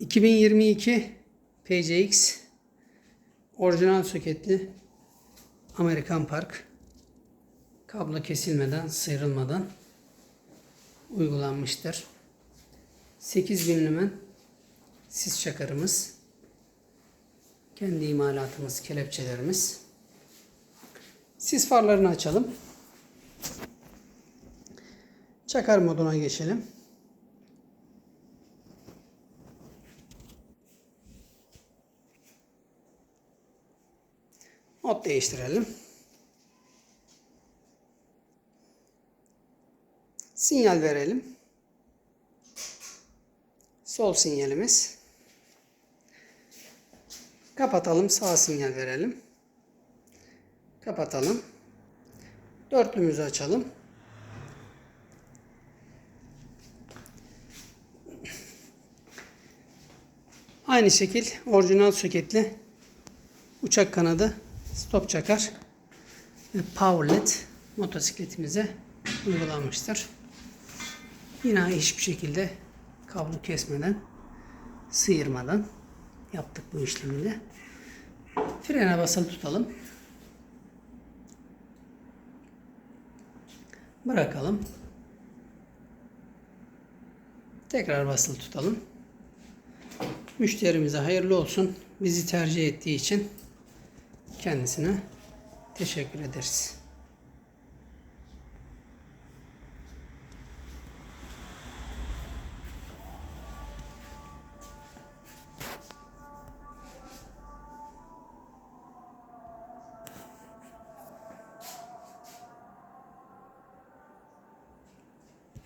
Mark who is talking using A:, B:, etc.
A: 2022 PCX orijinal soketli Amerikan Park kablo kesilmeden sıyrılmadan uygulanmıştır. 8000 lümen sis çakarımız kendi imalatımız kelepçelerimiz sis farlarını açalım. Çakar moduna geçelim. Mod değiştirelim. Sinyal verelim. Sol sinyalimiz. Kapatalım. Sağ sinyal verelim. Kapatalım. Dörtlümüzü açalım. Aynı şekil orijinal soketli uçak kanadı stop çakar ve power led motosikletimize uygulanmıştır. Yine hiçbir şekilde kablo kesmeden, sıyırmadan yaptık bu işlemi de. Frene basılı tutalım. Bırakalım. Tekrar basılı tutalım. Müşterimize hayırlı olsun. Bizi tercih ettiği için kendisine teşekkür ederiz.